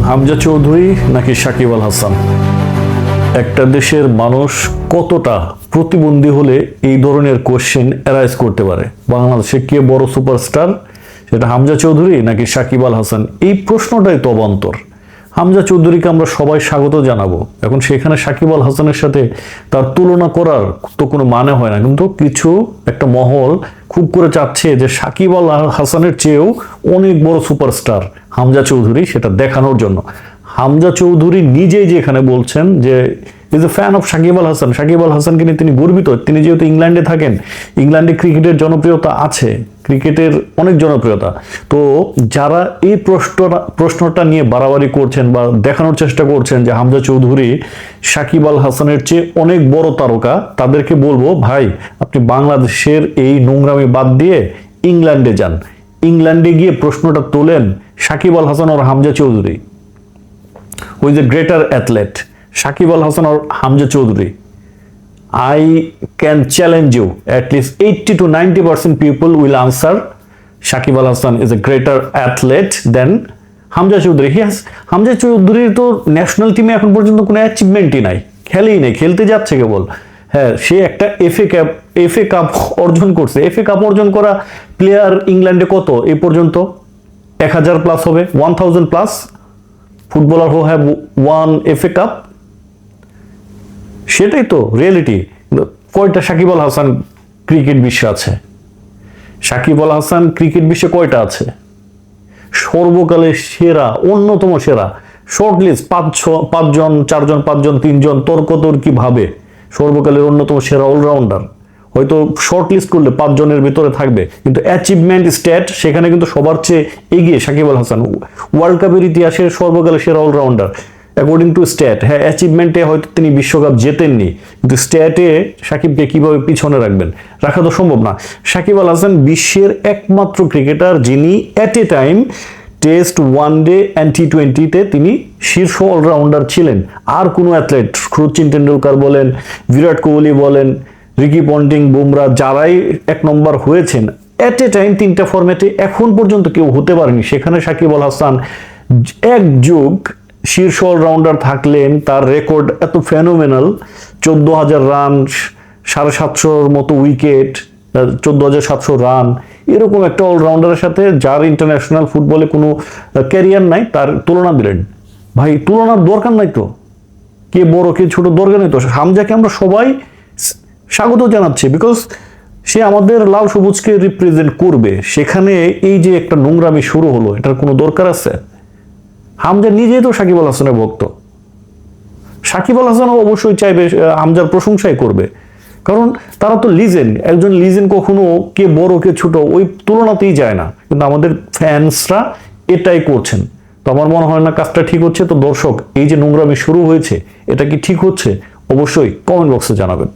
হামজা চৌধুরী নাকি সাকিব আল হাসান? একটা দেশের মানুষ কতটা প্রতিবন্ধী হলে এই ধরনের কোশ্চেন অ্যারাইজ করতে পারে? বাংলাদেশে কে বড় সুপারস্টার সেটা হামজা চৌধুরী নাকি সাকিব আল হাসান? এই প্রশ্নটাই তো অবান্তর। হামজা চৌধুরীকে আমরা সবাই স্বাগত জানাব। এখন সেখানে সাকিব আল হাসানের সাথে তার তুলনা করার তো কোনো মানে হয় না। কিন্তু কিছু একটা মহল খুব করে চাচ্ছে যে সাকিব আল হাসানের চেয়েও অনেক বড় সুপারস্টার হামজা চৌধুরী সেটা দেখানোর জন্য। হামজা চৌধুরী নিজেই যেখানে বলছেন যে is a fan of Shakib Al Hasan Shakib Al হাসানকে নিয়ে তিনি গর্বিত। তিনি যেহেতু ইংল্যান্ডে থাকেন, ইংল্যান্ডে ক্রিকেটের জনপ্রিয়তা আছে। ক্রিকেটের অনেক জনপ্রিয়তা। তো যারা এই প্রশ্নটা প্রশ্নটা নিয়ে বাড়াবাড়ি করছেন বা দেখানোর চেষ্টা করছেন যে হামজা চৌধুরী সাকিব আল হাসানের চেয়ে অনেক বড় তারকা, তাদেরকে বলব, ভাই, আপনি বাংলাদেশের এই নোংরামি বাদ দিয়ে ইংল্যান্ডে যান। ইংল্যান্ডে গিয়ে প্রশ্নটা তোলেন সাকিব আল হাসান আর Hamza Chaudhary. Who is greater greater athlete, Al Hasan or Hamza Chaudhary. I can challenge you. At least 80 to 90 percent people will answer Shakib Al Hasan is a greater athlete Hamza Chaudhary yes Hamza চৌধুরীর তো national টিমে এখন পর্যন্ত কোনো অ্যাচিভমেন্টই নাই। খেলেই নেই খেলতে যাচ্ছে কেবল। হ্যাঁ সে একটা এফএ কাপ এফএ কাপ অর্জন করছে। এফএ কাপ অর্জন করা প্লেয়ার ইংল্যান্ডে কত? এ পর্যন্ত এক হাজার প্লাস হবে one thousand plus footballer who have won F A cup সেটাই তো রিয়েলিটি কয়টা সাকিব আল হাসান ক্রিকেট বিশ্বে আছে? সাকিব আল হাসান ক্রিকেট বিশ্বে কয়টা আছে? সর্বকালের সেরা, অন্যতম সেরা শর্টলিস্ট পাঁচ ছ- পাঁচজন, চারজন, পাঁচজন, তিনজন তর্কতর্কি ভাবে? সর্বকালের অন্যতম সেরা অলরাউন্ডার হয়তো শর্ট লিস্ট করলে পাঁচজনের ভিতরে থাকবে, কিন্তু অ্যাচিভমেন্ট স্ট্যাট সেখানে কিন্তু সবার চেয়ে এগিয়ে সাকিব আল হাসান। ওয়ার্ল্ড কাপের ইতিহাসের সর্বকালের সেরা অলরাউন্ডার অ্যাকর্ডিং টু স্ট্যাট হ্যাঁ অ্যাচিভমেন্টে হয়তো তিনি বিশ্বকাপ জেতেননি, কিন্তু স্ট্যাটে সাকিবকে কীভাবে পিছনে রাখবেন, রাখা তো সম্ভব না। সাকিব আল হাসান বিশ্বের একমাত্র ক্রিকেটার যিনি at a time test one day and T টোয়েন্টিতে তিনি শীর্ষ অলরাউন্ডার ছিলেন। আর কোনো অ্যাথলেট সচিন টেন্ডুলকার বলেন, বিরাট কোহলি বলেন, রিকি পন্টিং, বুমরা, যারাই এক নম্বর হয়েছেন অ্যাট এ টাইম তিনটা ফরম্যাটে এখন পর্যন্ত কেউ হতে পারেনি। সেখানে সাকিব আল হাসান এক যুগ শীর্ষ অলরাউন্ডার থাকলেন, তার রেকর্ড এত ফেনোমেনাল, চোদ্দ হাজার রান, সাড়ে সাতশোর মতো উইকেট চোদ্দ হাজার সাতশো রান। এরকম একটা অলরাউন্ডারের সাথে যার ইন্টারন্যাশনাল ফুটবলে কোনো ক্যারিয়ার নাই, তার তুলনা দিলেন। ভাই, তুলনার দরকার নাই তো। কে বড়, কে ছোট, দরকার নেই তো। হামজাকে আমরা সবাই স্বাগত জানাচ্ছি বিকজ সে আমাদের লাল সবুজকে রিপ্রেজেন্ট করবে। সেখানে এই যে একটা নোংরামি শুরু হলো, এটার কোনো দরকার আছে? হামজা নিজেই তো সাকিব আল হাসানের ভক্ত। সাকিব আল হাসানও অবশ্যই চাইবে হামজার প্রশংসাই করবে। কারণ তারা তো লিজেন একজন লিজেন কখনো কে বড়, কে ছোট, ওই তুলনাতেই যায় না। কিন্তু আমাদের ফ্যান্সরা এটাই করছেন। তো আমার মনে হয় না কাজটা ঠিক হচ্ছে। তো দর্শক, এই যে নোংরামি শুরু হয়েছে, এটা কি ঠিক হচ্ছে? অবশ্যই কমেন্ট বক্সে জানাবেন।